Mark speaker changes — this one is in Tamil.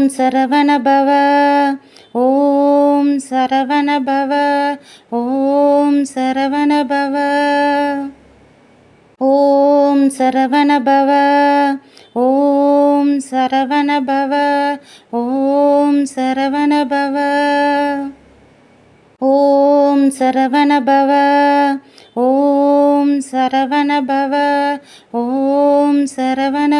Speaker 1: ஓம் சரவணபவ. ஓம் சரவணபவ. ஓம் சரவணபவ. ஓம் சரவணபவ. ஓம் சரவணபவ. ஓம் சரவணபவ. ஓம் சரவணபவ. ஓம் சரவணபவ. ஓம் சரவண